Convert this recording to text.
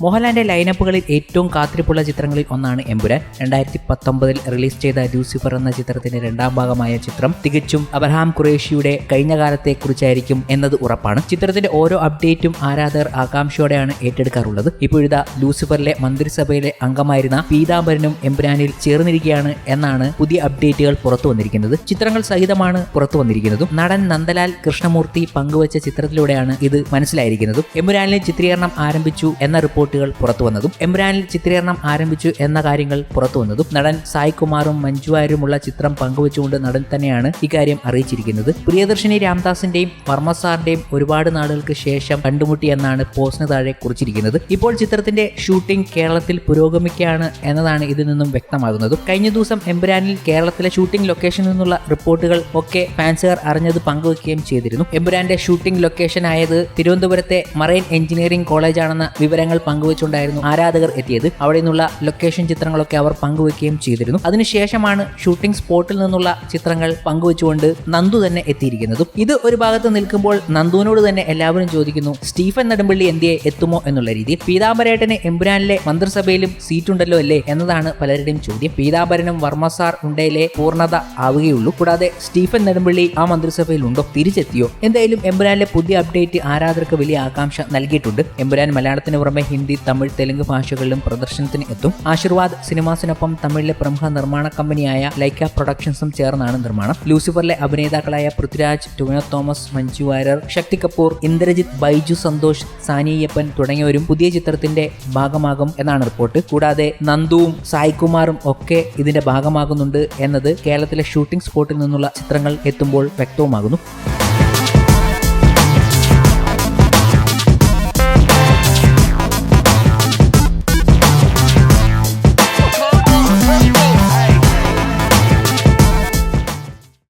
മോഹൻലാലിന്റെ ലൈനപ്പുകളിൽ ഏറ്റവും കാത്തിരിപ്പുള്ള ചിത്രങ്ങളിൽ ഒന്നാണ് എമ്പുരാൻ. രണ്ടായിരത്തി പത്തൊമ്പതിൽ റിലീസ് ചെയ്ത ലൂസിഫർ എന്ന ചിത്രത്തിന്റെ രണ്ടാം ഭാഗമായ ചിത്രം തികച്ചും അബ്രഹാം ഖുറേഷിയുടെ കഴിഞ്ഞ കാലത്തെ കുറിച്ചായിരിക്കും എന്നത് ഉറപ്പാണ്. ചിത്രത്തിന്റെ ഓരോ അപ്ഡേറ്റും ആരാധകർ ആകാംക്ഷയോടെയാണ് ഏറ്റെടുക്കാറുള്ളത്. ഇപ്പോഴത്തെ ലൂസിഫറിലെ മന്ത്രിസഭയിലെ അംഗമായിരുന്ന പീതാംബരനും എമ്പുരാനിൽ ചേർന്നിരിക്കുകയാണ് എന്നാണ് പുതിയ അപ്ഡേറ്റുകൾ പുറത്തു വന്നിരിക്കുന്നത്. ചിത്രങ്ങൾ സഹിതമാണ് പുറത്തു വന്നിരിക്കുന്നതും. നടൻ നന്ദലാൽ കൃഷ്ണമൂർത്തി പങ്കുവച്ച ചിത്രത്തിലൂടെയാണ് ഇത് മനസ്സിലായിരിക്കുന്നതും. എമ്പുരാനിലെ ചിത്രീകരണം ആരംഭിച്ചു എന്ന റിപ്പോർട്ടുകൾ പുറത്തു വന്നതും എംബ്രാനിൽ ചിത്രീകരണം ആരംഭിച്ചു എന്ന കാര്യങ്ങൾ പുറത്തു വന്നതും നടൻ സായ് കുമാറും മഞ്ജുവാരുമുള്ള ചിത്രം പങ്കുവച്ചുകൊണ്ട് നടൻ തന്നെയാണ് ഇക്കാര്യം അറിയിച്ചിരിക്കുന്നത്. പ്രിയദർശിനി രാംദാസിന്റെയും വർമ്മ സാറിന്റെയും ഒരുപാട് നാളുകൾക്ക് ശേഷം കണ്ടുമുട്ടി എന്നാണ് പോസ്റ്റിന് താഴെ കുറിച്ചിരിക്കുന്നത്. ഇപ്പോൾ ചിത്രത്തിന്റെ ഷൂട്ടിംഗ് കേരളത്തിൽ പുരോഗമിക്കുകയാണ് എന്നതാണ് ഇതിൽ നിന്നും വ്യക്തമാകുന്നത്. കഴിഞ്ഞ ദിവസം എംബ്രാനിൽ കേരളത്തിലെ ഷൂട്ടിംഗ് ലൊക്കേഷനിൽ നിന്നുള്ള റിപ്പോർട്ടുകൾ ഒക്കെ ഫാൻസുകാർ അറിഞ്ഞത് പങ്കുവയ്ക്കുകയും ചെയ്തിരുന്നു. എംബ്രാന്റെ ഷൂട്ടിംഗ് ലൊക്കേഷൻ ആയത് തിരുവനന്തപുരത്തെ മറൈൻ എഞ്ചിനീയറിംഗ് കോളേജാണെന്ന വിവരങ്ങൾ പങ്കുവച്ചുകൊണ്ടായിരുന്നു ആരാധകർ എത്തിയത്. അവിടെ നിന്നുള്ള ലൊക്കേഷൻ ചിത്രങ്ങളൊക്കെ അവർ പങ്കുവെക്കുകയും ചെയ്തിരുന്നു. അതിനുശേഷമാണ് ഷൂട്ടിംഗ് സ്പോട്ടിൽ നിന്നുള്ള ചിത്രങ്ങൾ പങ്കുവെച്ചുകൊണ്ട് നന്ദു തന്നെ എത്തിയിരിക്കുന്നതും. ഇത് ഒരു ഭാഗത്ത് നിൽക്കുമ്പോൾ നന്ദുവിനോട് തന്നെ എല്ലാവരും ചോദിക്കുന്നു സ്റ്റീഫൻ നെടുമ്പള്ളി എന്തിയെ എത്തുമോ? എന്നുള്ള രീതിയിൽ പീതാംബരേട്ടന് എമ്പുരാനിലെ മന്ത്രിസഭയിലും സീറ്റുണ്ടല്ലോ അല്ലേ എന്നതാണ് പലരുടെയും ചോദ്യം. പീതാംബരനും വർമ്മ സാർ ഉണ്ടയിലെ പൂർണത ആവുകയുള്ളൂ. കൂടാതെ സ്റ്റീഫൻ നെടുമ്പള്ളി ആ മന്ത്രിസഭയിൽ ഉണ്ടോ? തിരിച്ചെത്തിയോ? എന്തായാലും എമ്പുരാനിലെ പുതിയ അപ്ഡേറ്റ് ആരാധകർക്ക് വലിയ ആകാംക്ഷ നൽകിയിട്ടുണ്ട്. എമ്പുരാൻ മലയാളത്തിന് പുറമെ ഹിന്ദി തമിഴ് തെലുങ്ക് ഭാഷകളിലും പ്രദർശനത്തിന് എത്തും. ആശീർവാദ് സിനിമാസിനൊപ്പം തമിഴിലെ പ്രമുഖ നിർമ്മാണ കമ്പനിയായ ലൈക്ക പ്രൊഡക്ഷൻസും ചേർന്നാണ് നിർമ്മാണം. ലൂസിഫറിലെ അഭിനേതാക്കളായ പൃഥ്വിരാജ് ടുവിനോ തോമസ് മഞ്ജു വാര്യർ ശക്തി കപൂർ ഇന്ദ്രജിത്ത് ബൈജു സന്തോഷ് സാനിയപ്പൻ തുടങ്ങിയവരും പുതിയ ചിത്രത്തിന്റെ ഭാഗമാകും എന്നാണ് റിപ്പോർട്ട്. കൂടാതെ നന്ദുവും സായികുമാറും ഒക്കെ ഇതിന്റെ ഭാഗമാകുന്നുണ്ട് എന്നത് കേരളത്തിലെ ഷൂട്ടിംഗ് സ്പോട്ടിൽ നിന്നുള്ള ചിത്രങ്ങൾ എത്തുമ്പോൾ വ്യക്തവുമാകുന്നു.